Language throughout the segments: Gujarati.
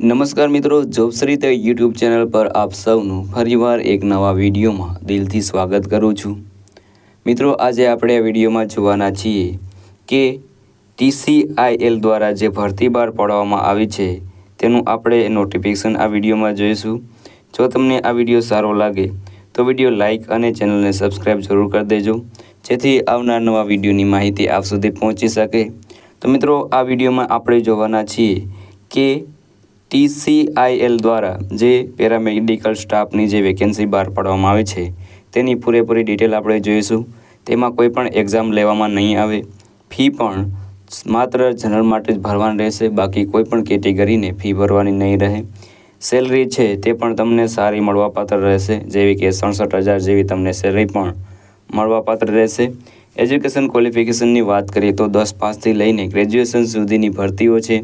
નમસ્કાર મિત્રો જોબશ્રી તે યુટ્યુબ ચેનલ પર આપ સૌનું ફરીવાર એક નવા વિડીયોમાં દિલથી સ્વાગત કરું છું. મિત્રો, આજે આપણે આ વિડીયોમાં જોવાના છીએ કે ટીસીઆઈએલ દ્વારા જે ભરતી બહાર પાડવામાં આવી છે, તેનું આપણે નોટિફિકેશન આ વિડીયોમાં જોઈશું. જો તમને આ વીડિયો સારો લાગે, તો વીડિયો લાઇક અને ચેનલને સબસ્ક્રાઈબ જરૂર કરી દેજો, જેથી આવનાર નવા વિડીયોની માહિતી આપ સુધી પહોંચી શકે. તો મિત્રો, આ વિડીયોમાં આપણે જોવાના છીએ કે ટીસીઆઈએલ દ્વારા જે પેરામેડિકલ સ્ટાફની જે વેકેન્સી બહાર પાડવામાં આવે છે, તેની પૂરેપૂરી ડિટેલ આપણે જોઈશું. તેમાં કોઈ પણ એક્ઝામ લેવામાં નહીં આવે. ફી પણ માત્ર જનરલ માટે જ ભરવાની રહેશે, બાકી કોઈ પણ કેટેગરીને ફી ભરવાની નહીં રહે. સેલરી છે તે પણ તમને સારી મળવાપાત્ર રહેશે, જેવી કે સડસઠ હજાર જેવી તમને સેલરી પણ મળવાપાત્ર રહેશે. એજ્યુકેશન ક્વોલિફિકેશનની વાત કરીએ તો દસ પાસથી લઈને ગ્રેજ્યુએશન સુધીની ભરતીઓ છે.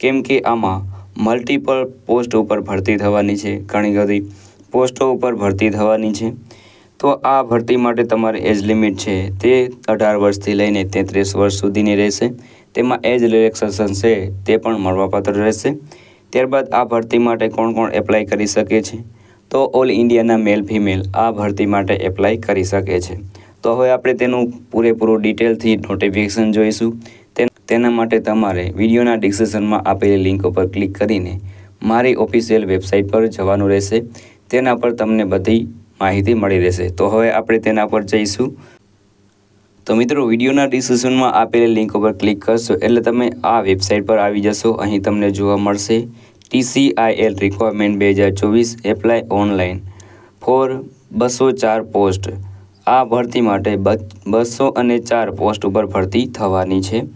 કેમ કે આમાં મલ્ટિપલ પોસ્ટ ઉપર ભરતી થવાની છે, ઘણી બધી પોસ્ટો ઉપર ભરતી થવાની છે. તો આ ભરતી માટે તમારી એજ લિમિટ છે તે અઢાર વર્ષથી લઈને તેત્રીસ વર્ષ સુધીની રહેશે. તેમાં એજ રિલેક્સેશન છે તે પણ મળવાપાત્ર રહેશે. ત્યારબાદ આ ભરતી માટે કોણ કોણ એપ્લાય કરી શકે છે? તો ઓલ ઇન્ડિયાના મેલ ફિમેલ આ ભરતી માટે એપ્લાય કરી શકે છે. તો હવે આપણે તેનું પૂરેપૂરું ડિટેલથી નોટિફિકેશન જોઈશું. તેના માટે તમારે વિડીયોના ડિસ્ક્રિપ્શનમાં આપેલી લિંક ઉપર ક્લિક કરીને મારી ઓફિશિયલ વેબસાઇટ પર જવાનું રહેશે. તેના પર તમને બધી માહિતી મળી રહેશે. તો હવે આપણે તેના પર જઈશું. તો મિત્રો, વિડીયોના ડિસ્ક્રિપ્શનમાં આપેલી લિંક ઉપર ક્લિક કરશો એટલે તમે આ વેબસાઇટ પર આવી જશો. અહીં તમને જોવા મળશે, ટીસીઆઈએલ રિક્વાયરમેન્ટ બે હજાર ચોવીસ એપ્લાય ઓનલાઈન ફોર બસો ચાર પોસ્ટ. આ ભરતી માટે બસો અને ચાર પોસ્ટ ઉપર ભરતી થવાની છે.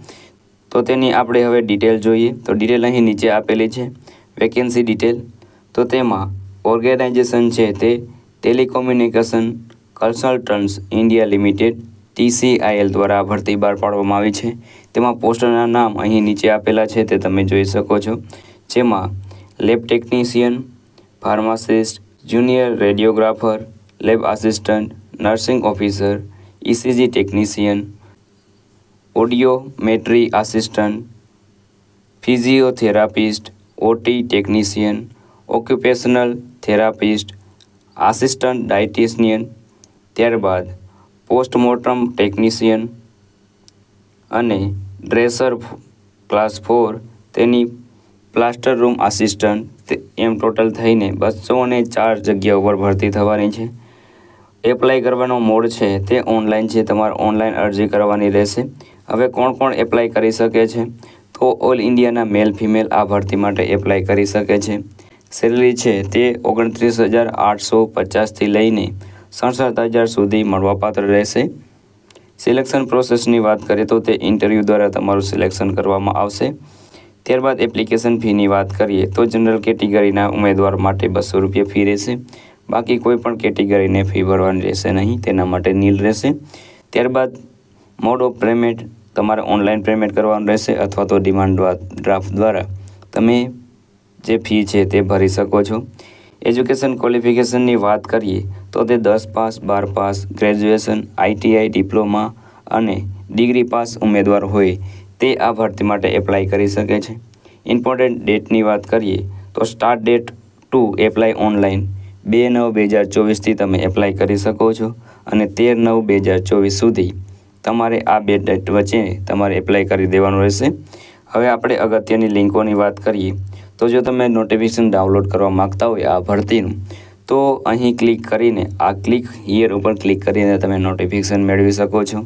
તો તેની આપણે હવે ડિટેલ જોઈએ. તો ડિટેલ અહીં નીચે આપેલી છે. વેકેન્સી ડિટેલ તો તેમાં ઓર્ગેનાઇઝેશન છે તે telecommunication consultants India limited TCIL દ્વારા ભરતી બહાર પાડવામાં આવી છે. તેમાં પોસ્ટના નામ અહીં નીચે આપેલા છે તે તમે જોઈ શકો છો. જેમાં lab technician pharmacist junior radiographer lab assistant nursing officer ECG technician audiometry assistant, physiotherapist, OT technician, occupational therapist, assistant dietitian, ત્યારબાદ પોસ્ટમોર્ટમ ટેકનિશિયન અને ડ્રેસર ક્લાસ ફોર તેની પ્લાસ્ટર રૂમ આસિસ્ટન્ટ એમ ટોટલ થઈને બસો અને ચાર જગ્યા ઉપર ભરતી થવાની છે. એપ્લાય કરવાનો મોડ છે તે ઓનલાઈન છે, તમારે ઓનલાઈન અરજી કરવાની રહેશે. હવે કોણ કોણ એપ્લાય કરી શકે છે? તો ઓલ ઇન્ડિયાના મેલ ફિમેલ આ ભરતી માટે એપ્લાય કરી શકે છે. સેલરી છે તે ઓગણત્રીસ હજાર આઠસો પચાસથી લઈને સડસઠ હજાર સુધી મળવાપાત્ર રહેશે. સિલેક્શન પ્રોસેસની વાત કરીએ તો તે ઇન્ટરવ્યૂ દ્વારા તમારું સિલેક્શન કરવામાં આવશે. ત્યારબાદ એપ્લિકેશન ફીની વાત કરીએ તો જનરલ કેટેગરીના ઉમેદવાર માટે બસો રૂપિયા ફી રહેશે. બાકી કોઈ પણ કેટેગરીને ફી ભરવાની રહેશે નહીં, તેના માટે નીલ રહેશે. ત્યારબાદ મોડ ઓફ પેમેન્ટ તમારે ઓનલાઈન પેમેન્ટ કરવાનું રહેશે અથવા તો ડિમાન્ડ ડ્રાફ્ટ દ્વારા તમે જે ફી છે તે ભરી શકો છો. એજ્યુકેશન ક્વોલિફિકેશનની વાત કરીએ તો તે દસ પાસ, બાર પાસ ગ્રેજ્યુએશન આઈટીઆઈ ડિપ્લોમા અને ડિગ્રી પાસ ઉમેદવાર હોય તે આ ભરતી માટે એપ્લાય કરી શકે છે. ઇમ્પોર્ટન્ટ ડેટની વાત કરીએ તો start date to apply online બે નવ બે હજાર ચોવીસથી તમે એપ્લાય કરી શકો છો અને તેર નવ બે હજાર ચોવીસ સુધી તમારે આ બે ડેટ વચ્ચે તમારે એપ્લાય કરી દેવાનું રહેશે. હવે આપણે અગત્યની લિંકોની વાત કરીએ, તો જો તમે નોટિફિકેશન ડાઉનલોડ કરવા માગતા હોય આ ભરતીનું, તો અહીં ક્લિક કરીને, આ ક્લિક હિયર ઉપર ક્લિક કરીને તમે નોટિફિકેશન મેળવી શકો છો.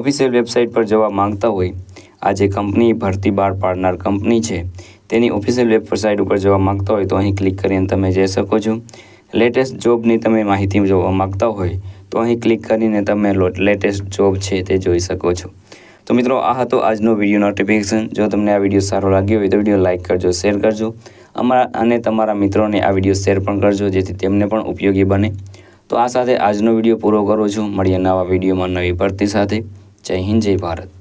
ઓફિશિયલ વેબસાઇટ પર જવા માંગતા હોય, આ જે કંપની ભરતી બહાર પાડનાર કંપની છે, તેની ઓફિશિયલ વેબસાઇટ ઉપર જવા માંગતા હોય તો અહીં ક્લિક કરીને તમે જઈ શકો છો. લેટેસ્ટ જોબની તમે માહિતી જોવા માંગતા હોય તો અહીં ક્લિક કરીને તમે લેટેસ્ટ જોબ છે તે જોઈ શકો છો. તો મિત્રો, આ હતો આજનો વીડિયો નોટિફિકેશન જો તમને આ વીડિયો સારો લાગ્યો હોય તો વીડિયો લાઇક કરજો શેર કરજો. અમારા અને તમારા મિત્રોને આ વીડિયો શેર પણ કરજો, જેથી તેમને પણ ઉપયોગી બને. તો આ સાથે આજનો વીડિયો પૂરો કરું છું. મળીએ નવા વિડીયોમાં નવી ભરતી સાથે. જય હિન્દ, જય ભારત.